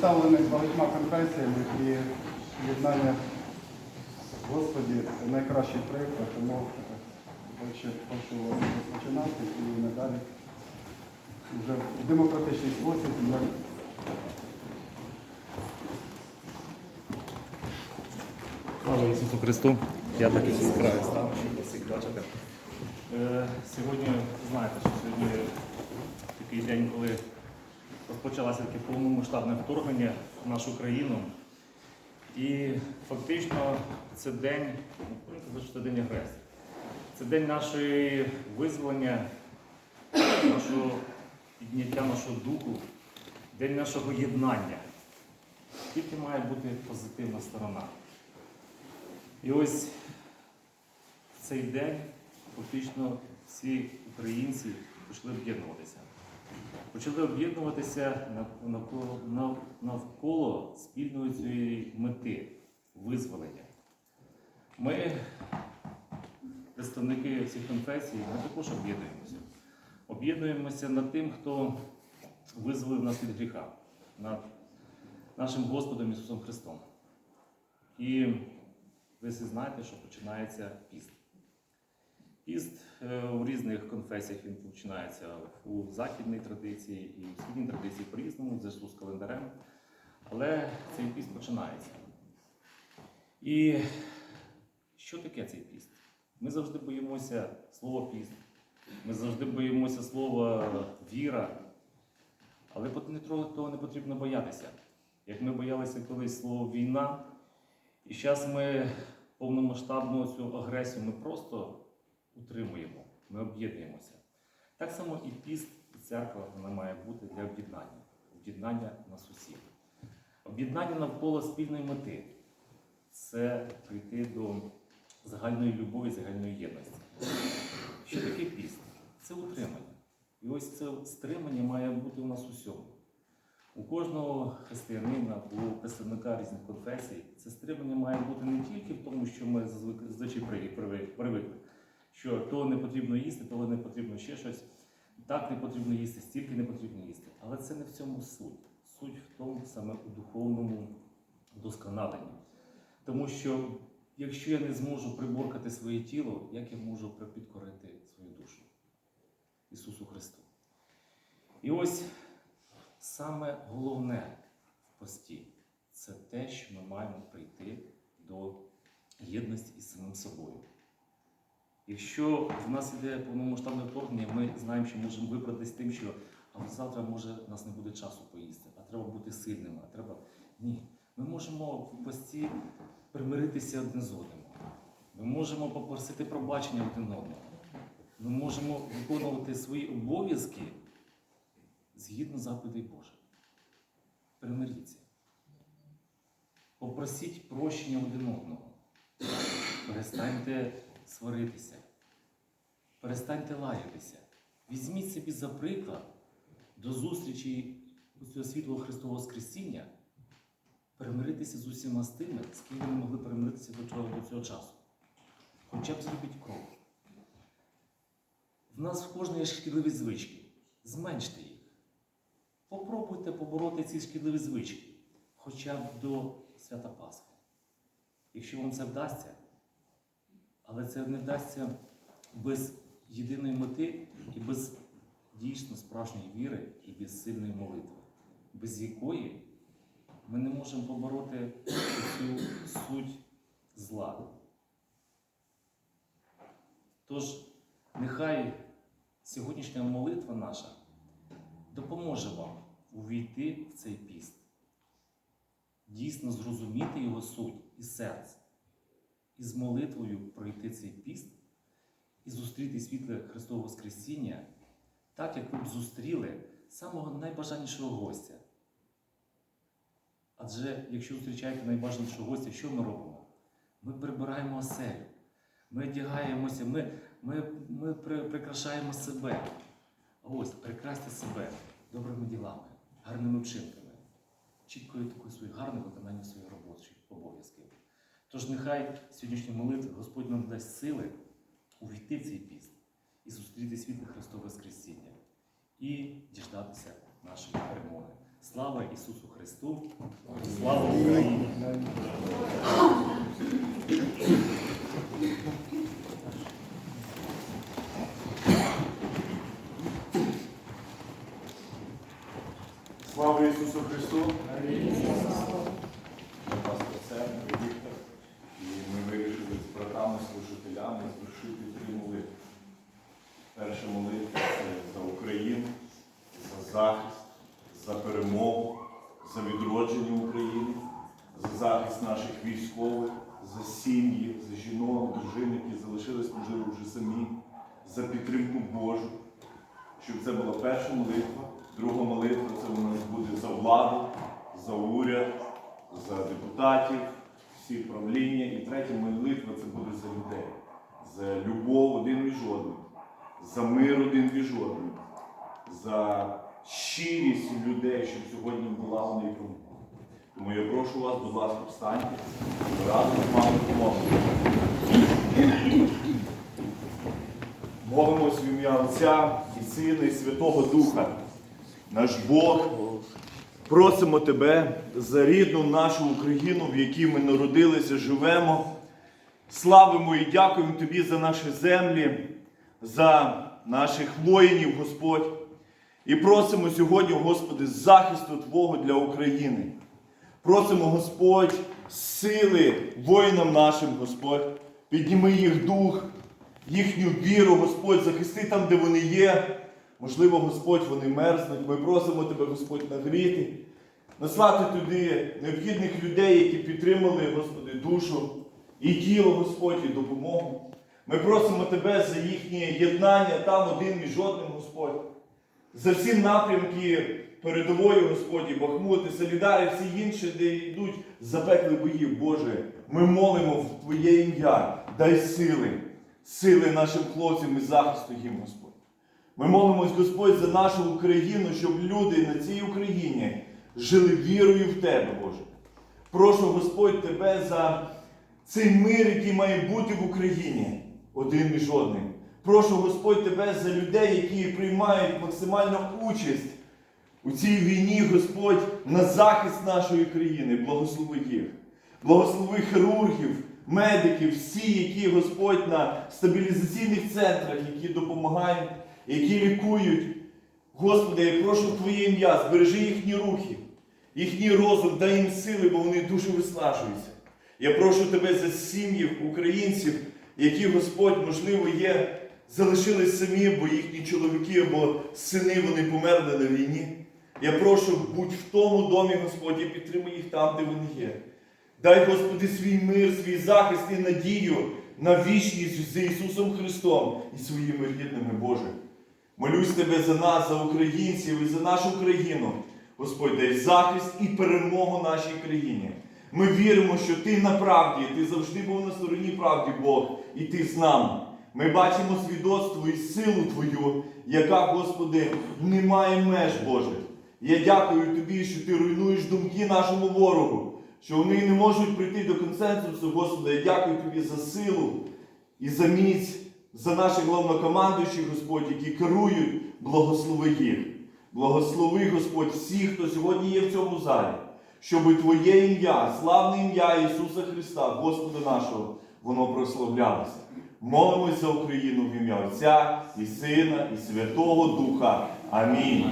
представлених багатьма конфесіями і єднання Господі найкращий приклад, тому е, вас розпочинати і надалі вже в демократичний спосіб. Слава Ісусу Христу! Я так і з краю став, щоб всіх бачити. Е, Сьогодні, знаєте, що сьогодні такий день, коли розпочалося таке повномасштабне вторгнення в нашу країну. І фактично це день, ну, це день агресії. Це день нашої визволення, нашого підняття нашого духу, день нашого єднання. Тільки має бути позитивна сторона. І ось в цей день фактично всі українці почали об'єднуватися. Почали об'єднуватися навколо, нав- навколо спільної цієї мети визволення. Ми, представники всіх конфесій, ми також об'єднуємося. Об'єднуємося над тим, хто визволив нас від гріха, над нашим Господом Ісусом Христом. І ви всі знаєте, що починається піст. Піст у різних конфесіях він починається у західній традиції і в східній традиції по-різному, в зв'язку з календарем. Але цей піст починається. І що таке цей піст? Ми завжди боїмося слова піст. Ми завжди боїмося слова віра. Але того не потрібно боятися. Як ми боялися колись слово війна, і зараз ми повномасштабну цю агресію ми просто утримуємо, ми об'єднуємося. Так само і піст, і церква вона має бути для об'єднання, об'єднання нас усіх. Об'єднання навколо спільної мети це прийти до загальної любові, загальної єдності. Що таке піст? Це утримання. І ось це стримання має бути у нас усьому. У кожного християнина, у представника різних конфесій, це стримання має бути не тільки в тому, що ми зазвичай привикли, що того не потрібно їсти, того не потрібно ще щось, так не потрібно їсти, стільки не потрібно їсти. Але це не в цьому суть. Суть в тому саме у духовному вдосконаленні. Тому що якщо я не зможу приборкати своє тіло, як я можу підкорити свою душу Ісусу Христу? І ось саме головне в пості це те, що ми маємо прийти до єдності із самим собою. Якщо в нас іде повномасштабне вторгнення, ми знаємо, що можемо виправдатись тим, що а завтра може у нас не буде часу поїсти, а треба бути сильними, а треба. Ні. Ми можемо в пості примиритися один з одним. Ми можемо попросити пробачення один одного. Ми можемо виконувати свої обов'язки згідно заповідей Божих. Примиріться. Попросіть прощення один одного. Перестаньте сваритися. Перестаньте лаятися. Візьміть собі за приклад до зустрічі цього світлого Христового Воскресіння, перемиритися з усіма з тими, з ким ви могли перемиритися до цього, до цього часу. Хоча б зробіть крок. В нас в кожної є шкідливі звички. Зменште їх. Попробуйте побороти ці шкідливі звички хоча б до свята Пасхи. Якщо вам це вдасться, але це не вдасться без єдиної мети і без дійсно справжньої віри і без сильної молитви, без якої ми не можемо побороти цю суть зла. Тож, нехай сьогоднішня молитва наша допоможе вам увійти в цей піст, дійсно зрозуміти його суть і серце, і з молитвою пройти цей піст і зустріти світле Христове Воскресіння, так як ви б зустріли самого найбажанішого гостя. Адже якщо зустрічаєте найбажанішого гостя, що ми робимо? Ми прибираємо оселю, ми одягаємося, ми, ми, ми при- прикрашаємо себе. Ось прикрасьте себе добрими ділами, гарними вчинками, чіткою такою своєю гарним виконанням робочих обов'язків. Тож нехай сьогоднішня молитва Господь нам дасть сили увійти в цей піст і зустріти світле Христове Воскресіння і діждатися нашої перемоги. Слава Ісусу Христу! Слава Україні! Слава Ісусу Христу! Пастор Церкви, Віктор. І ми вирішили з братами, служителями звершити три молитви. Перша молитва це за Україну, за захист, за перемогу, за відродження України, за захист наших військових, за сім'ї, за жінок, дружин, які залишились, можливо, вже самі, за підтримку Божу щоб це була перша молитва. Друга молитва це у нас буде за владу, за уряд, за депутатів, всі правління. І третя молитва це буде за людей, за любов один між одним, за мир один між одним, за щирість людей, щоб сьогодні була і промовила. Тому я прошу вас, будь ласка, встаньте, разом з вами помолимося. Молимось в ім'я Отця і Сина, і Святого Духа. Наш Бог, просимо Тебе за рідну нашу Україну, в якій ми народилися, живемо. Славимо і дякуємо Тобі за наші землі, за наших воїнів, Господь. І просимо сьогодні, Господи, захисту Твого для України. Просимо, Господь, сили воїнам нашим, Господь. Підніми їх дух, їхню віру, Господь, захисти там, де вони є. Можливо, Господь, вони мерзнуть. Ми просимо Тебе, Господь, нагріти, наслати туди необхідних людей, які підтримали, Господи, душу і тіло, Господь, і допомогу. Ми просимо Тебе за їхнє єднання там один між одним, Господь. За всі напрямки передової, Господі, Бахмут, і Солідар, і всі інші, де йдуть запекли бої, Боже. Ми молимо в Твоє ім'я. Дай сили, сили нашим хлопцям і захисту їм, Господь. Ми молимось, Господь, за нашу Україну, щоб люди на цій Україні жили вірою в Тебе, Боже. Прошу, Господь, Тебе за цей мир, який має бути в Україні, один між одним. Прошу, Господь, Тебе за людей, які приймають максимальну участь у цій війні, Господь, на захист нашої країни. Благослови їх. Благослови хірургів, медиків, всі, які, Господь, на стабілізаційних центрах, які допомагають, які лікують. Господи, я прошу Твоє ім'я, збережи їхні рухи, їхній розум, дай їм сили, бо вони дуже виснажуються. Я прошу Тебе за сім'їв українців, які, Господь, можливо, є, залишились самі, бо їхні чоловіки або сини вони померли на війні. Я прошу, будь в тому домі, Господь, і підтримуй їх там, де вони є. Дай, Господи, свій мир, свій захист і надію на вічність з Ісусом Христом і своїми рідними, Боже. Молюсь Тебе за нас, за українців і за нашу країну. Господь, дай захист і перемогу нашій країні. Ми віримо, що Ти на правді, Ти завжди був на стороні правді, Бог, і Ти з нами. Ми бачимо свідоцтво і силу Твою, яка, Господи, не має меж, Боже. Я дякую Тобі, що Ти руйнуєш думки нашому ворогу, що вони не можуть прийти до консенсусу, Господи. Я дякую Тобі за силу і за міць, за наших головнокомандуючих, Господь, які керують, благослови їх. Благослови, Господь, всіх, хто сьогодні є в цьому залі, щоб Твоє ім'я, славне ім'я Ісуса Христа, Господа нашого, воно прославлялося. Молимось за Україну в ім'я Отця і Сина, і Святого Духа. Амінь.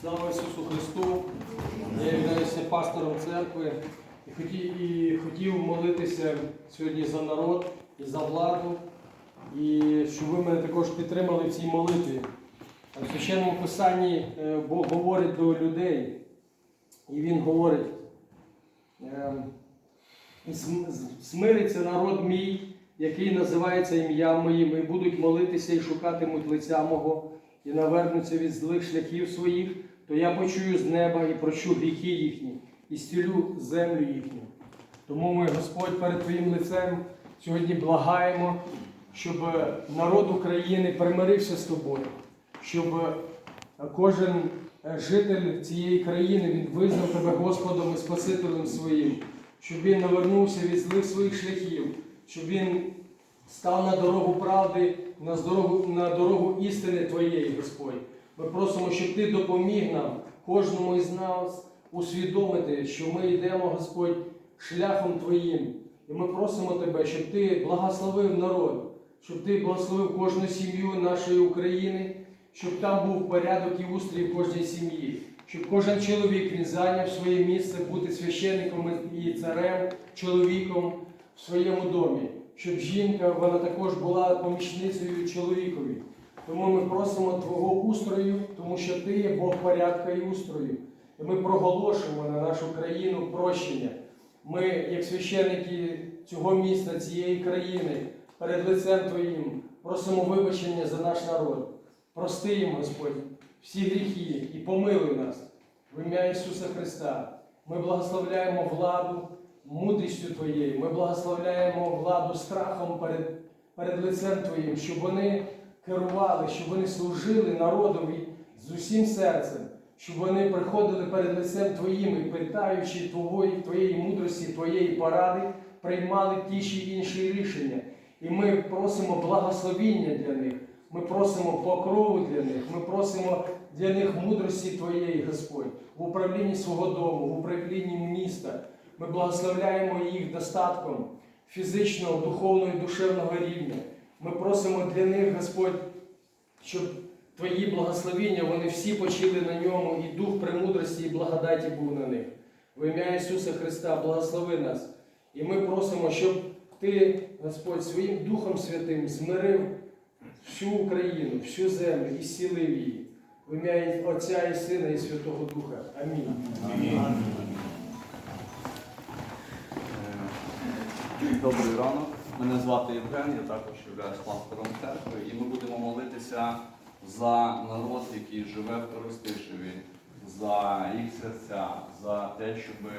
Слава Ісусу Христу! Я являюся пастором церкви і хотів, і хотів молитися сьогодні за народ і за владу, і щоб ви мене також підтримали в цій молитві. В священному писанні е, Бог говорить до людей, і Він говорить, ем, «Зм- з- смириться народ мій, який називається ім'ям моїм, і будуть молитися і шукатимуть лиця мого, і навернуться від злих шляхів своїх, то я почую з неба і прощу гріхи їхні, і стілю землю їхню. Тому ми, Господь, перед Твоїм лицем сьогодні благаємо, щоб народ України примирився з тобою, щоб кожен е, житель цієї країни він визнав тебе Господом і Спасителем своїм, щоб він навернувся від злих своїх шляхів, щоб він став на дорогу правди, на дорогу, на дорогу істини Твоєї, Господь. Ми просимо, щоб Ти допоміг нам, кожному із нас, усвідомити, що ми йдемо, Господь, шляхом Твоїм. І ми просимо Тебе, щоб Ти благословив народ, щоб Ти благословив кожну сім'ю нашої України, щоб там був порядок і устрій в кожній сім'ї, щоб кожен чоловік він зайняв своє місце бути священником і царем, чоловіком в своєму домі, щоб жінка вона також була помічницею чоловікові. Тому ми просимо Твого устрою, тому що Ти є Бог порядка і устрою. І ми проголошуємо на нашу країну прощення. Ми, як священники цього міста, цієї країни, перед лицем Твоїм просимо вибачення за наш народ. Прости їм, Господь, всі гріхи і помилуй нас в ім'я Ісуса Христа. Ми благословляємо владу мудрістю Твоєю. Ми благословляємо владу страхом перед, перед лицем Твоїм, щоб вони керували, щоб вони служили народові з усім серцем, щоб вони приходили перед лицем Твоїм і питаючи Твої, Твоєї мудрості, Твоєї поради, приймали ті чи інші рішення. І ми просимо благословіння для них. Ми просимо покрову для них, ми просимо для них мудрості Твоєї, Господь, в управлінні свого дому, в управлінні міста. Ми благословляємо їх достатком фізичного, духовного і душевного рівня. Ми просимо для них, Господь, щоб Твої благословіння, вони всі почили на ньому, і дух премудрості і благодаті був на них. В ім'я Ісуса Христа благослови нас. І ми просимо, щоб Ти, Господь, своїм Духом Святим змирив всю Україну, всю землю і зцілив її. В ім'я Отця і Сина і Святого Духа. Амінь. Добрий ранок. Мене звати Євген, я також являюсь пастором церкви, і ми будемо молитися за народ, який живе в Коростишеві, за їх серця, за те, щоб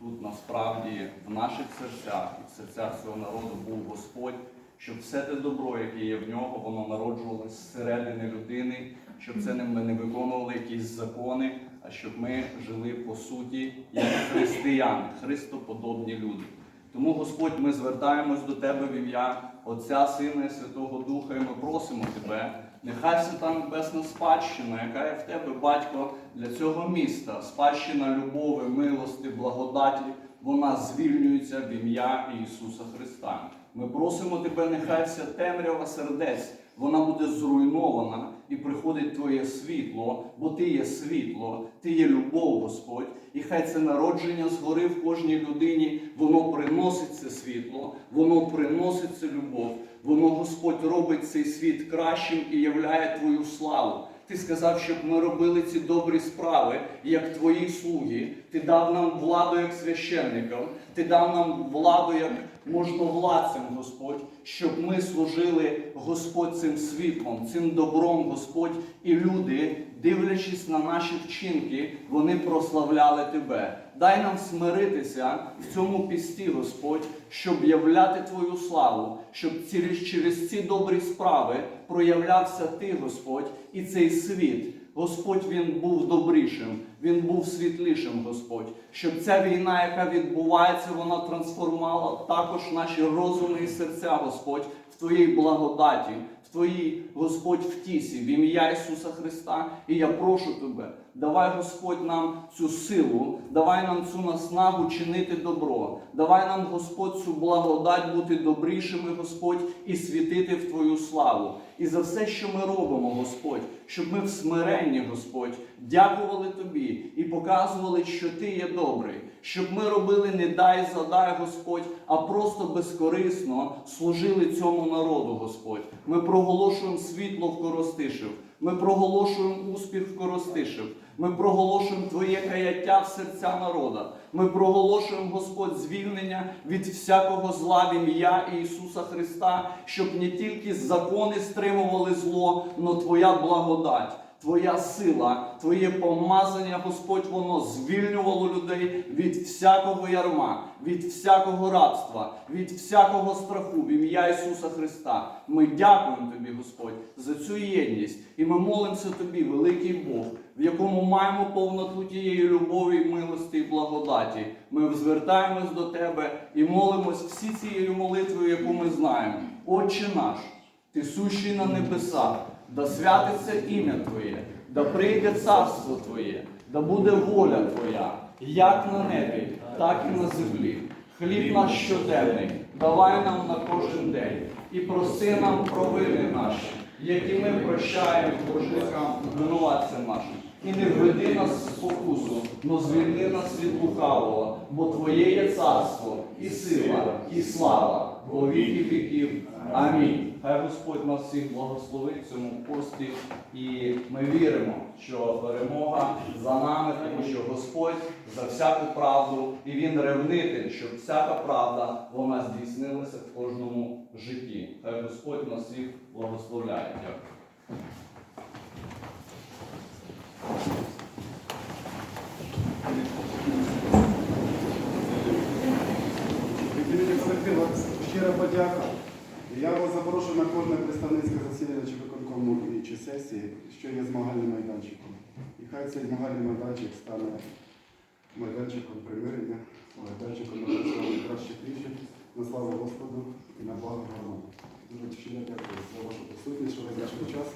тут насправді в наших серцях і в серцях цього народу був Господь, щоб все те добро, яке є в нього, воно народжувалося зсередини людини, щоб це ми не виконували якісь закони, а щоб ми жили по суті як християни, христоподобні люди. Тому, Господь, ми звертаємось до Тебе в ім'я Отця, Сина і Святого Духа, і ми просимо Тебе. Нехай свята небесна спадщина, яка є в тебе, батько, для цього міста, спадщина любові, милости, благодаті, вона звільнюється в ім'я Ісуса Христа. Ми просимо Тебе, нехай вся темрява сердець, вона буде зруйнована і приходить Твоє світло, бо Ти є світло, Ти є любов, Господь. І хай це народження згори в кожній людині, воно приносить це світло, воно приносить це любов, воно, Господь, робить цей світ кращим і являє Твою славу. Ти сказав, щоб ми робили ці добрі справи, як твої слуги. Ти дав нам владу як священникам, ти дав нам владу як можновладцям, Господь, щоб ми служили Господь цим світлом, цим добром, Господь, і люди, дивлячись на наші вчинки, вони прославляли Тебе. Дай нам смиритися в цьому пісті, Господь, щоб являти Твою славу, щоб через, через ці добрі справи проявлявся Ти, Господь, і цей світ. Господь він був добрішим, він був світлішим, Господь. Щоб ця війна, яка відбувається, вона трансформувала також наші розуми і серця, Господь, в Твоїй благодаті, в Твоїй, Господь, втісі, в ім'я Ісуса Христа. І я прошу Тебе, Давай, Господь, нам цю силу, давай нам цю наснагу чинити добро. Давай нам, Господь, цю благодать бути добрішими, Господь, і світити в Твою славу. І за все, що ми робимо, Господь, щоб ми в смиренні, Господь, дякували Тобі і показували, що Ти є добрий, щоб ми робили не дай задай, Господь, а просто безкорисно служили цьому народу, Господь. Ми проголошуємо світло в Коростишев. Ми проголошуємо успіх в Коростишев. Ми проголошуємо Твоє каяття в серця народа. Ми проголошуємо, Господь, звільнення від всякого зла в ім'я Ісуса Христа, щоб не тільки закони стримували зло, но Твоя благодать. Твоя сила, Твоє помазання, Господь, воно звільнювало людей від всякого ярма, від всякого рабства, від всякого страху в ім'я Ісуса Христа. Ми дякуємо Тобі, Господь, за цю єдність. І ми молимося Тобі, великий Бог, в якому маємо повноту тієї любові, милості і благодаті. Ми звертаємось до Тебе і молимось всі цією молитвою, яку ми знаємо. Отче наш, Ти сущий на небесах, да святиться ім'я Твоє, да прийде царство Твоє, да буде воля Твоя, як на небі, так і на землі. Хліб наш щоденний, давай нам на кожен день і прости нам провини наші, які ми прощаємо боржникам винуватцям нашим. І не введи нас в спокусу, но звільни нас від лукавого, бо Твоє є царство, і сила, і слава, во віки віків. Амінь. Хай Господь нас всіх благословить в цьому пості, і ми віримо, що перемога за нами, тому що Господь за всяку правду, і Він ревнитель, щоб всяка правда вона здійснилася в кожному житті. Хай Господь нас всіх благословляє. Дякую. Щира подяка. Я вас запрошую на кожне представницьке засідання чи виконкому чи сесії, що є змагальним майданчиком. І хай цей змагальний майданчик стане майданчиком примирення, майданчиком кращих рішень на славу Господу і на благо громади. Дуже щиро дякую за вашу присутність, що ви знайшли час.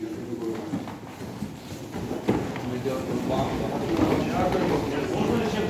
Я дуже вас. Дякую вам. Дякую. Можна ще